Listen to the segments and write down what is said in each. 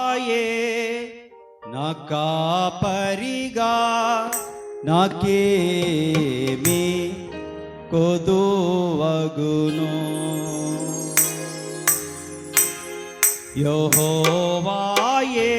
ಆಯೇ ನ ಕಾಪರಿಗ ನಾಕೇಮಿ ಕೊದುವಗುನು ಯಹೋವಾಯೇ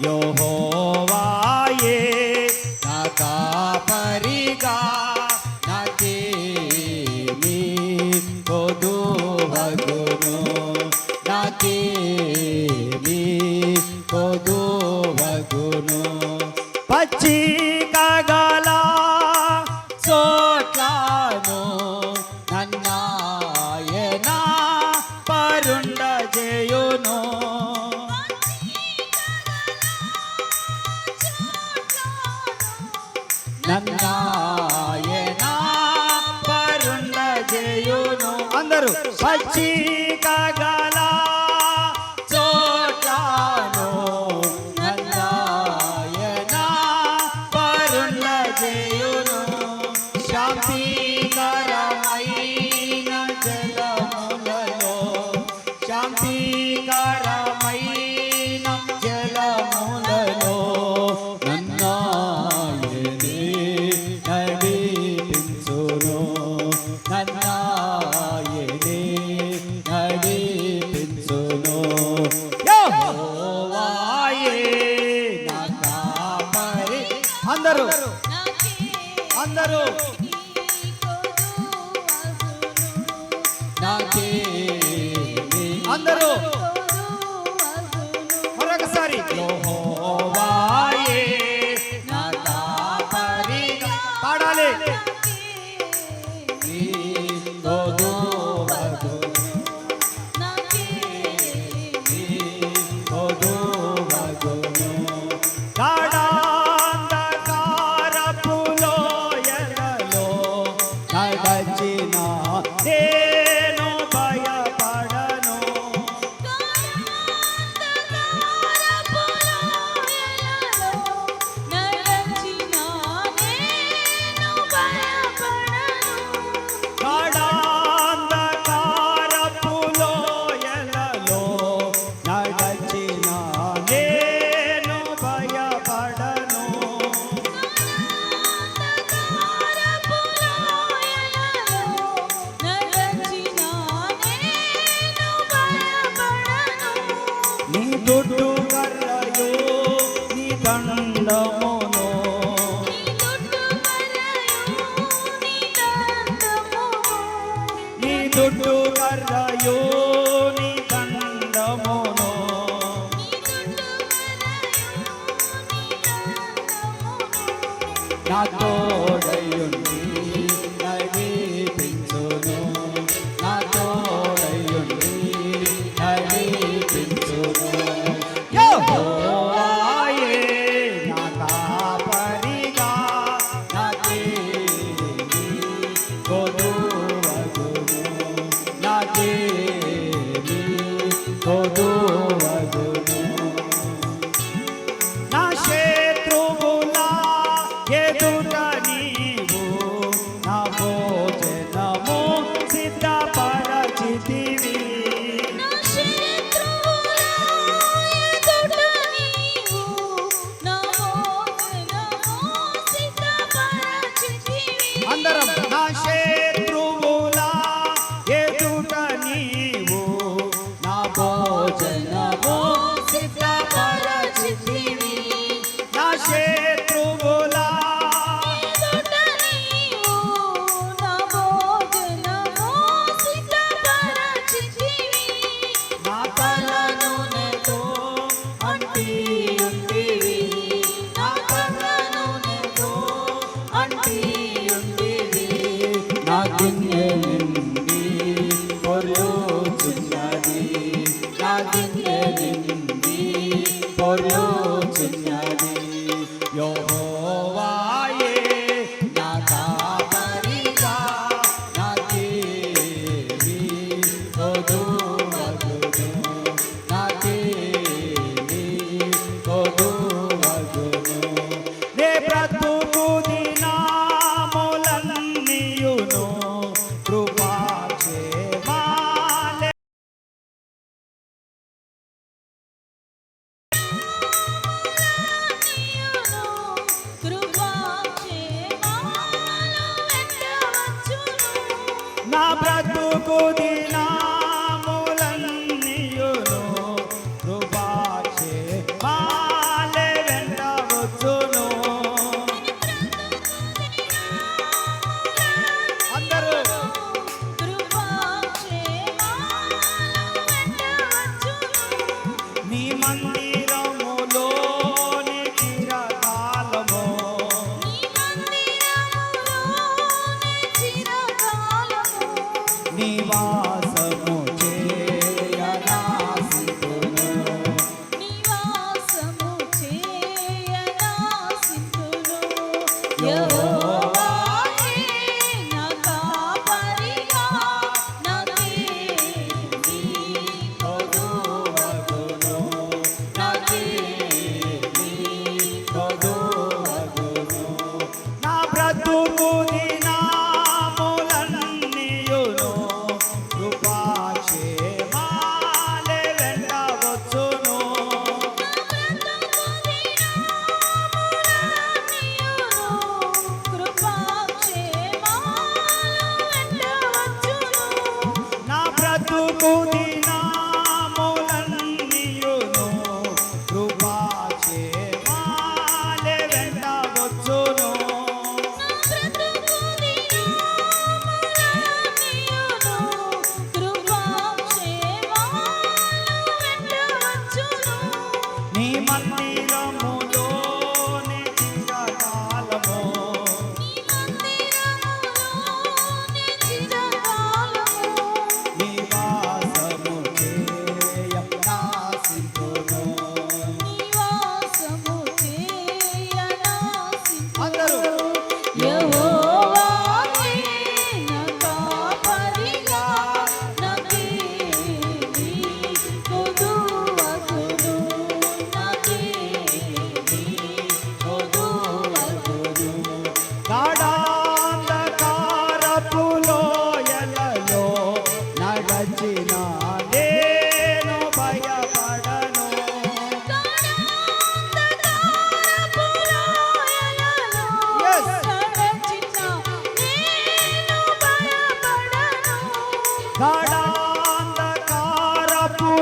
అందరం యహోవాయే வார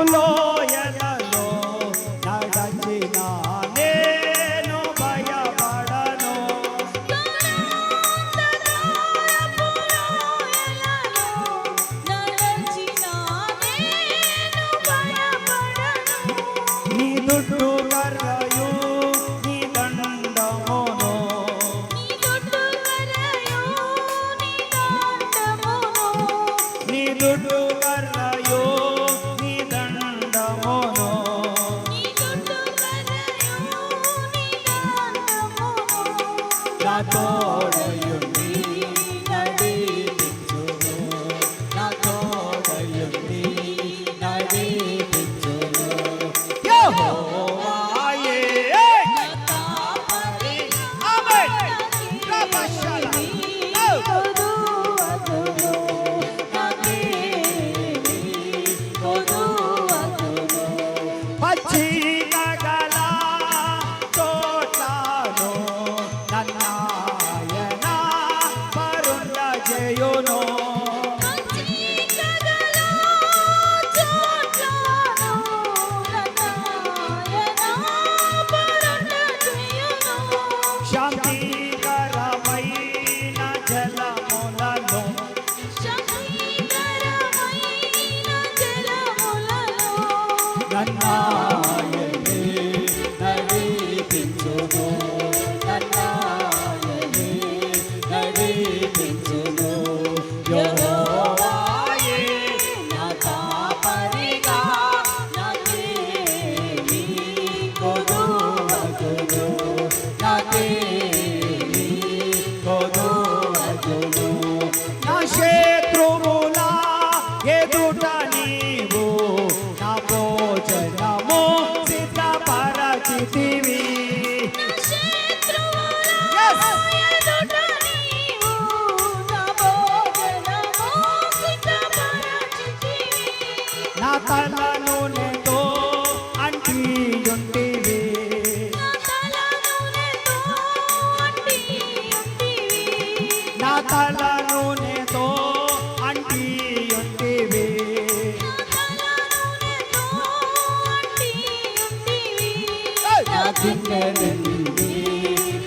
no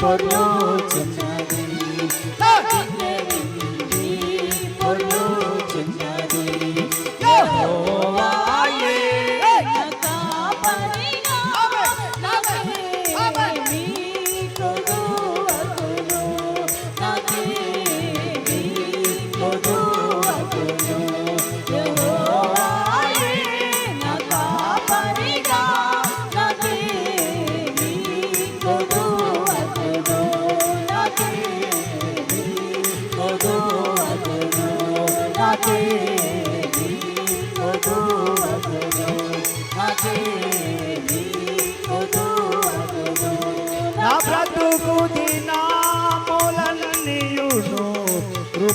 Lord, Lord.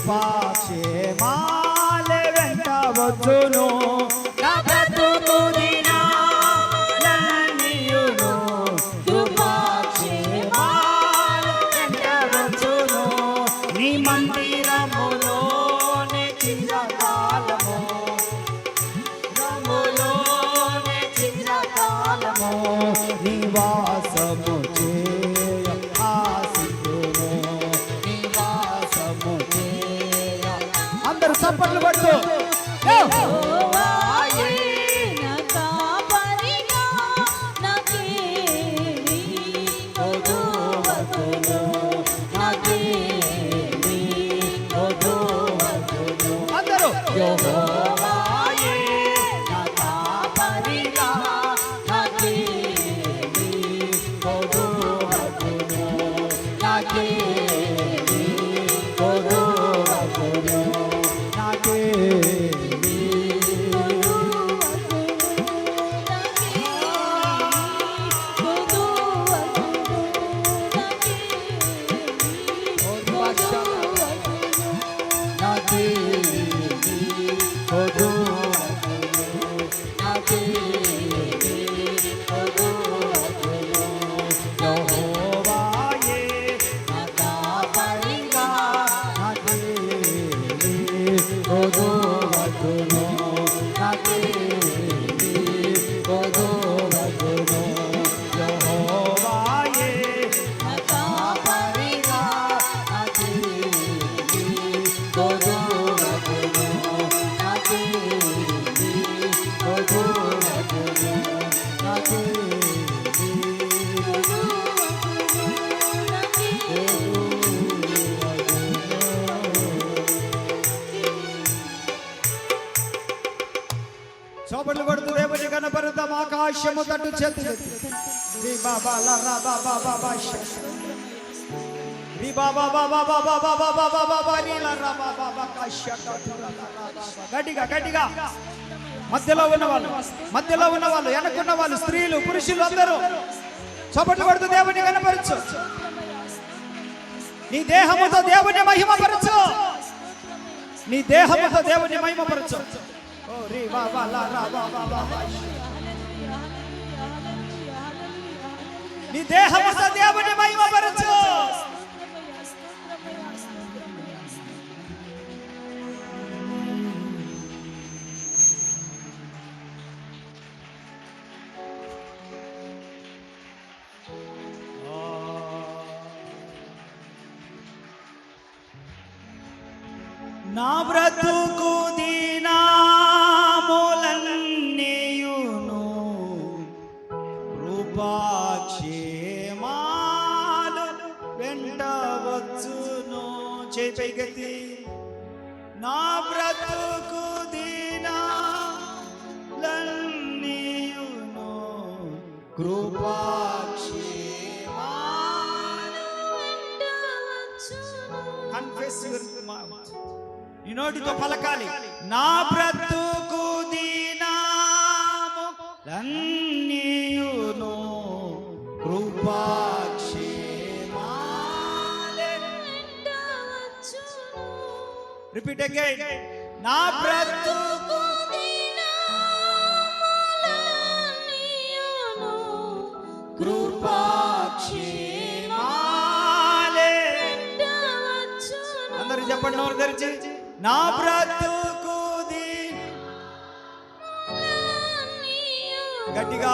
కృపాక్షేమాలే గట్టిగా గట్టిగా. మధ్యలో ఉన్న వాళ్ళు మధ్యలో ఉన్న వాళ్ళు వెనక్కున్న వాళ్ళు స్త్రీలు పురుషులు అందరూ. చప్పట్లు పడుతూ దేవుని కనపరచు. నీ దేహముతో దేవుని మహిమపరచు. నీ దేహముతో దేవుని మహిమపరచు. ఓ నీ దేహముతో దేవుని మహిమపరచు. కృపాక్షేమాలు వెంట వచ్చును. చేయి పైకెత్తి. నా బ్రతుకు దీనాలన్నీయును. కృపాక్షేమాలు కన్ఫెస్ నీ నోటితో పలకాలి. నా బ్రతుకు దీనాము రిపీట్ అగైన్ నా బ్రతుకు కృపాక్షేమాలే అందరూ చెప్పండి నోరు తెరిచి. నా బ్రతుకు గట్టిగా.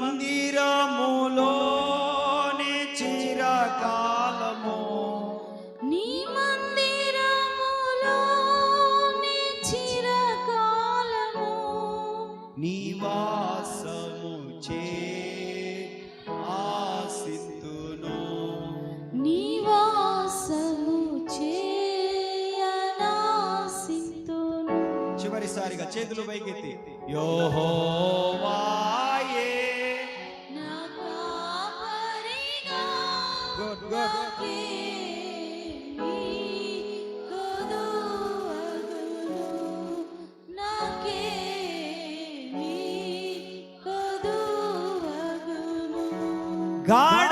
मंदिरा God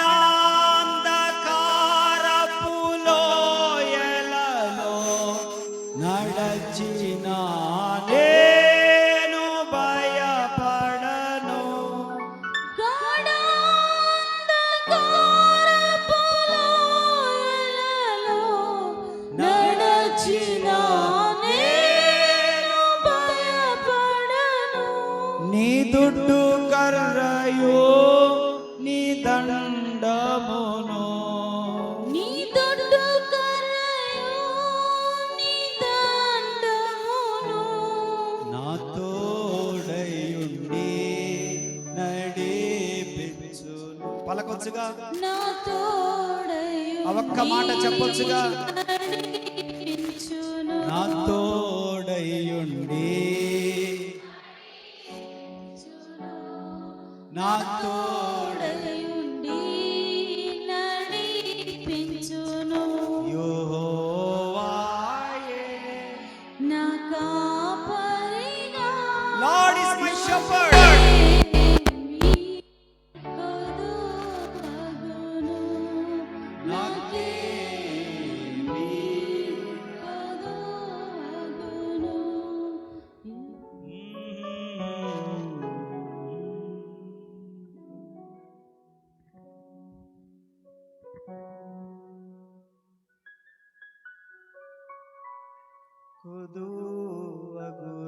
పలకొచ్చుగా. ఒక్క మాట చెప్పొచ్చుగా. నాతో খুদু আগু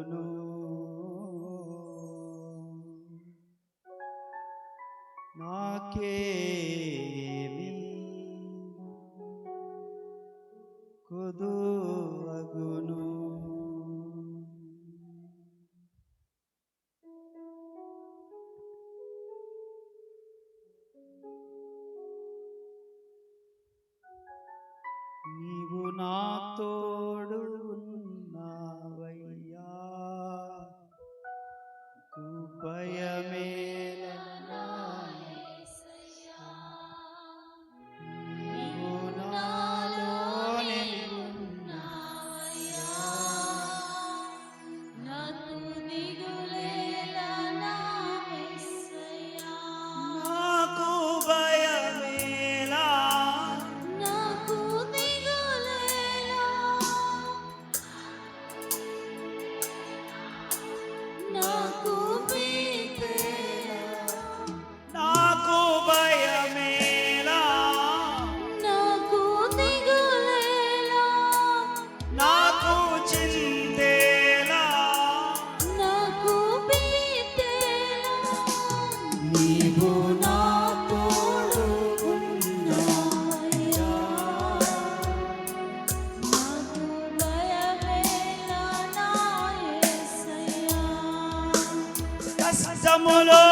కష్టములో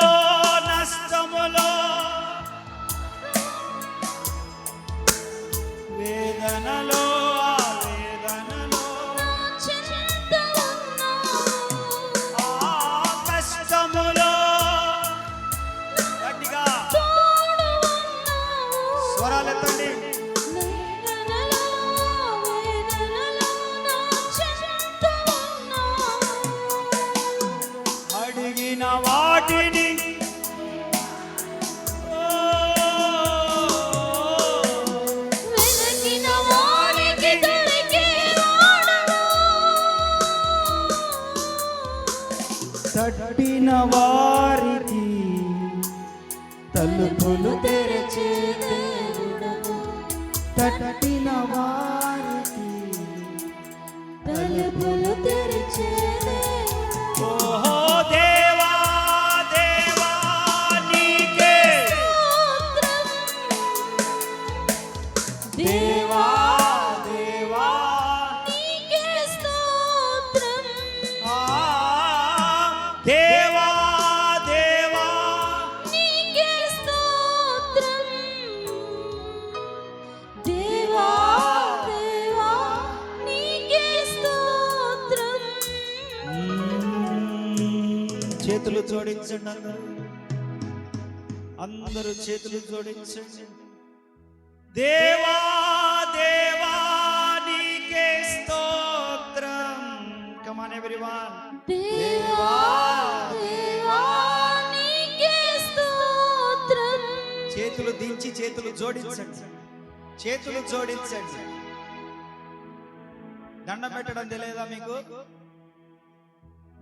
నష్టములో. వేదనలో తట్టిన వారికి తలుపులు తెరిచే జోడించండి అందరూ అందరూ చేతులు జోడించండి. దేవా దేవా నీకే స్తోత్రం. కమాన్ ఎవ్రీవన్ దేవా దేవా నీకే స్తోత్రం. చేతులు దించి చేతులు జోడించండి. చేతులు జోడించండి. దండం పెట్టడం తెలియదా మీకు?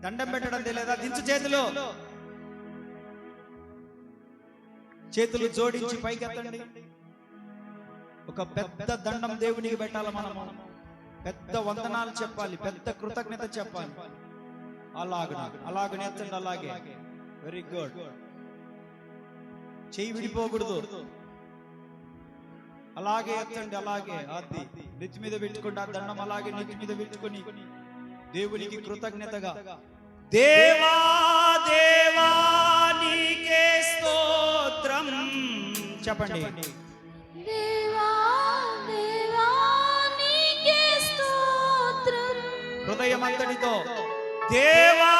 దండం పెట్టడం తెలియదా దించు చేతులు. చేతులు జోడించి పైకెత్తండి. ఒక పెద్ద దండం దేవునికి పెట్టాలి మనము. పెద్ద వందనాలు చెప్పాలి పెద్ద కృతజ్ఞత చెప్పాలి. అలాగ అలాగ ఎత్తండి అలాగే. వెరీ గుడ్ చెయ్యి విడిపోకూడదు. అలాగే ఎత్తండి అలాగే. అది నెత్తి మీద పెట్టుకుంటే ఆ దండం అలాగే నెత్తి మీద పెట్టుకుని దేవునికి కృతజ్ఞతగా. దేవా దేవా. చెప్పండి. దేవా దేవా నీకే స్తోత్రం. హృదయం అంతటితో దేవా దేవా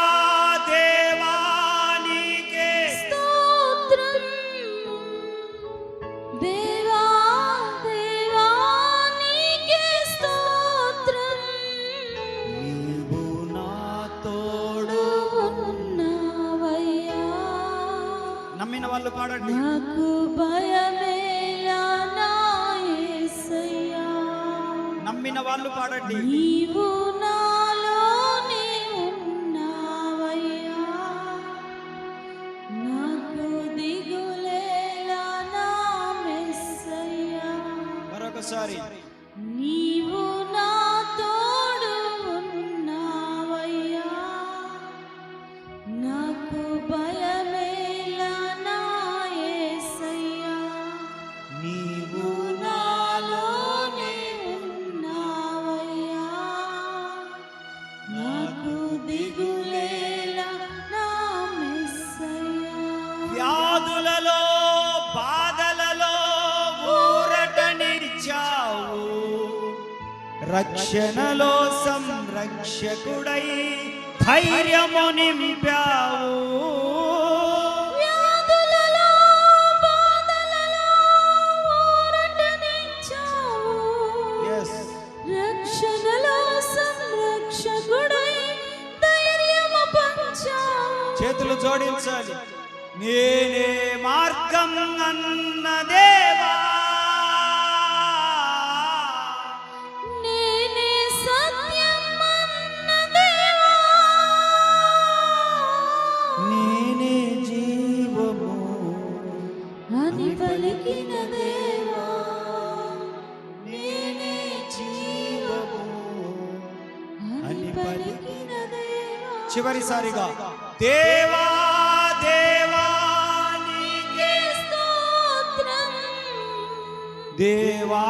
పాడండి. నాకు భయమేలా నా యేసయ్యా నమ్మిన వాళ్ళు పాడండి. నీవు నాలోనే ఉన్నావయ్యా. నాకు దిగులేలా నా మెస్సయ్యా. మరొకసారి. రక్షకుడై ధైర్యము నింపావు. చేతులు జోడించాలి. నేనే మార్గం అన్నదే చివరిసారిగా దేవా దేవా దేవా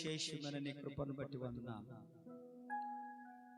విశేషమైన నీ కృపను బట్టి వందనాలు.